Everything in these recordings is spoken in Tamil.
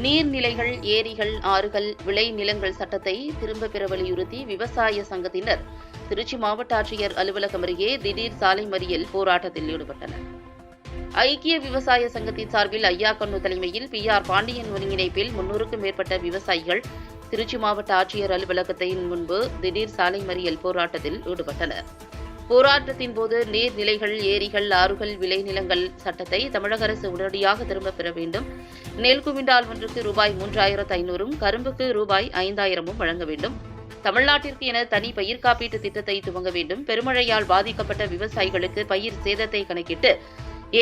நீர்நிலைகள் ஏரிகள் ஆறுகள் விளை நிலங்கள் சட்டத்தை திரும்பப் பெற வலியுறுத்தி விவசாய சங்கத்தினர் திருச்சி மாவட்ட ஆட்சியர் அலுவலகம் அருகே திடீர் சாலை மறியல் போராட்டத்தில் ஈடுபட்டனர். ஐக்கிய விவசாய சங்கத்தின் சார்பில் ஐயா கண்ணு தலைமையில் பி ஆர் பாண்டியன் ஒருங்கிணைப்பில் முன்னூறுக்கும் மேற்பட்ட விவசாயிகள் திருச்சி மாவட்ட ஆட்சியர் அலுவலகத்தின் முன்பு திடீர் சாலை மறியல் போராட்டத்தில் ஈடுபட்டனர். போராட்டத்தின் போது நீர்நிலைகள் ஏரிகள் ஆறுகள் விளைநிலங்கள் சட்டத்தை தமிழக அரசு உடனடியாக திரும்பப் பெற வேண்டும். நெல் குவிண்டால் ஒன்றுக்கு ரூபாய் மூன்றாயிரத்து ஐநூறும் கரும்புக்கு ரூபாய் ஐந்தாயிரமும் வழங்க வேண்டும். தமிழ்நாட்டிற்கு என தனி பயிர் காப்பீட்டு திட்டத்தை துவங்க வேண்டும். பெருமழையால் பாதிக்கப்பட்ட விவசாயிகளுக்கு பயிர் சேதத்தை கணக்கிட்டு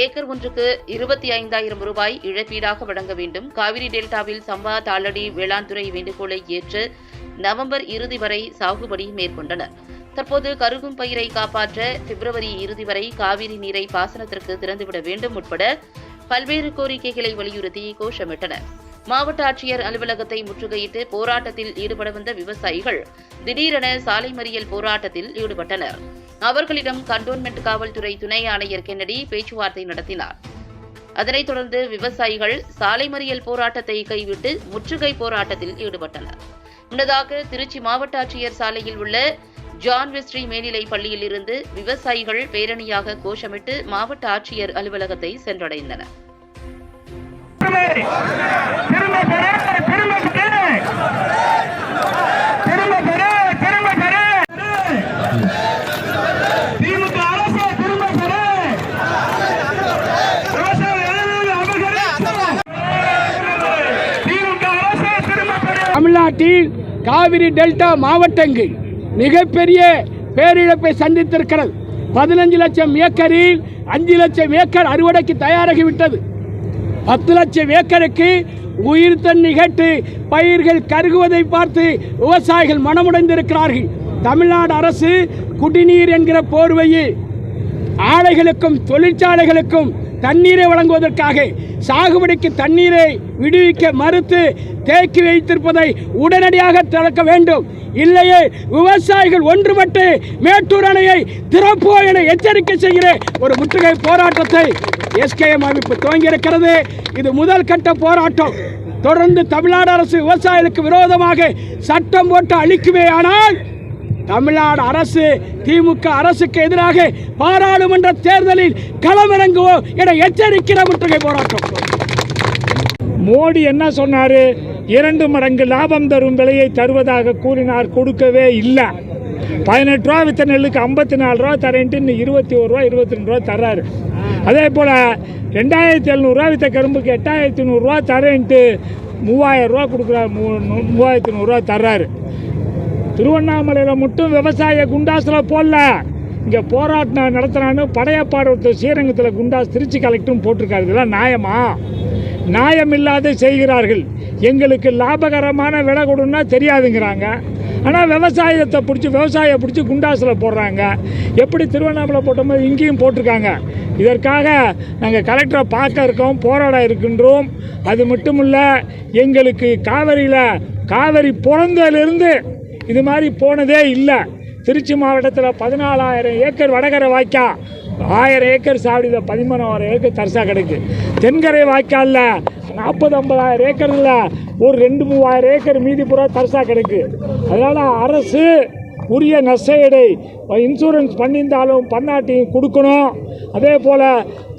ஏக்கர் ஒன்றுக்கு இருபத்தி ஐந்தாயிரம் ரூபாய் இழப்பீடாக வழங்க வேண்டும். காவிரி டெல்டாவில் சம்பா தாளடி வேளாண் துறை வேண்டுகோளை ஏற்று நவம்பர் இறுதி வரை சாகுபடி மேற்கொண்டனர். தற்போது கருகும் பயிரை காப்பாற்ற பிப்ரவரி இறுதி வரை காவிரி நீரை பாசனத்திற்கு திறந்துவிட வேண்டும் உட்பட பல்வேறு கோரிக்கைகளை வலியுறுத்தி கோஷமிட்டனர். மாவட்ட ஆட்சியர் அலுவலகத்தை முற்றுகையிட்டு போராட்டத்தில் ஈடுபட வந்த விவசாயிகள் திடீரென சாலை மறியல் போராட்டத்தில் ஈடுபட்டனர். அவர்களிடம் கண்டோன்மெண்ட் காவல்துறை துணை ஆணையர் கென்னடி பேச்சுவார்த்தை நடத்தினார். அதனைத் தொடர்ந்து விவசாயிகள் சாலை மறியல் போராட்டத்தை கைவிட்டு முற்றுகை போராட்டத்தில் ஈடுபட்டனர். முன்னதாக திருச்சி மாவட்ட ஆட்சியர் சாலையில் உள்ள ஜான் வெஸ்ட்ரி மேல்நிலைப் பள்ளியில் இருந்து விவசாயிகள் பேரணியாக கோஷமிட்டு மாவட்ட ஆட்சியர் அலுவலகத்தை சென்றடைந்தனர். தமிழ்நாட்டில் காவிரி டெல்டா மாவட்டங்கள் மிகப்பெரிய பேரிழப்பை சந்தித்திருக்கிறது. பதினஞ்சு லட்சம் ஏக்கரில் அஞ்சு லட்சம் ஏக்கர் அறுவடைக்கு தயாராகிவிட்டது. பத்து லட்சம் ஏக்கருக்கு உயிர் தண்ணி கேட்டு பயிர்கள் கருகுவதை பார்த்து விவசாயிகள் மனமுடைந்திருக்கிறார்கள். தமிழ்நாடு அரசு குடிநீர் என்கிற போர்வையில் ஆலைகளுக்கும் தொழிற்சாலைகளுக்கும் தண்ணீரை வழங்குவதற்காக சாகுபடிக்கு தண்ணீரை விடுவிக்க மறுத்து தேக்கி வைத்திருப்பதை உடனடியாக திறக்க வேண்டும். இல்லையே விவசாயிகள் ஒன்றுபட்டு மேட்டூர் அணையை திறப்போம் என எச்சரிக்கை செய்கிற ஒரு முற்றுகை போராட்டத்தை எஸ்கேஎம் அமைப்பு துவங்கியிருக்கிறது. இது முதல் கட்ட போராட்டம். தொடர்ந்து தமிழ்நாடு அரசு விவசாயிகளுக்கு விரோதமாக சட்டம் போட்டு அளிக்குமே ஆனால் தமிழ்நாடு அரசு திமுக அரசுக்கு எதிராக பாராளுமன்ற தேர்தலில் களமிறங்குவோம் என எச்சரிக்கிற முற்றுகை போராட்டம். மோடி என்ன சொன்னார்? இரண்டு மடங்கு லாபம் தரும் விலையை தருவதாக கூறினார் கொடுக்கவே இல்லை. பதினெட்டு ரூபா வித்த நெல்லுக்கு ஐம்பத்தி நாலு ரூபா தரேன்ட்டு இன்னும் இருபத்தி ஒரு ரூபா இருபத்தி ரெண்டு ரூபா தர்றாரு. அதே போல் ரெண்டாயிரத்தி எழுநூறுவா வித்த கரும்புக்கு எட்டாயிரத்தி நூறுரூவா தரேன்ட்டு மூவாயிரம் ரூபா கொடுக்குறாரு மூ மூவாயிரத்தி நூறுரூவா தர்றாரு. திருவண்ணாமலையில் மட்டும் விவசாய குண்டாஸில் போடல. இங்கே போராட்டம் நடத்துகிறான்னு படையப்பாடு ஒருத்தர் ஸ்ரீரங்கத்தில் குண்டாஸ் திருச்சி கலெக்டரும் போட்டிருக்காரு. இதெல்லாம் நியாயமா? நியாயமில்லாத செய்கிறார்கள். எங்களுக்கு லாபகரமான விலை கொடுன்னா தெரியாதுங்கிறாங்க. ஆனால் விவசாயத்தை பிடிச்சி விவசாயியை பிடிச்சி குண்டாசில் போடுறாங்க. எப்படி திருவண்ணாமலை போட்டோமோ இங்கேயும் போட்டிருக்காங்க. இதற்காக நாங்கள் கலெக்டரை பார்க்க இருக்கோம் போராட இருக்கின்றோம். அது மட்டும் இல்லை எங்களுக்கு காவிரியில் காவிரி பிறந்ததுலேருந்து இது மாதிரி போனதே இல்லை. திருச்சி மாவட்டத்தில் பதினாலாயிரம் ஏக்கர் வடகரை வாய்க்கா. ஆயிரம் ஏக்கர் சாவடியில் பதிமூணாயிரம் ஏக்கர் தரிசாக கிடைக்கு. தென்கரை வாய்க்காலில் நாற்பது ஐம்பதாயிரம் ஏக்கர் இல்லை ஒரு ரெண்டு மூவாயிரம் ஏக்கர் மீதி பூரா தரிசா கிடைக்கு. அதனால் அரசு உரிய நஷ்டஈடை இன்சூரன்ஸ் பண்ணியிருந்தாலும் பண்ணாட்டியும் கொடுக்கணும். அதே போல்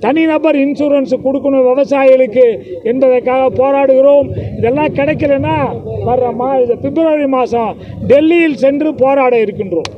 தனிநபர் இன்சூரன்ஸ் கொடுக்கணும் விவசாயிகளுக்கு என்பதற்காக போராடுகிறோம். இதெல்லாம் கிடைக்கலன்னா வர்ற மா இது பிப்ரவரி மாதம் டெல்லியில் சென்று போராட இருக்கின்றோம்.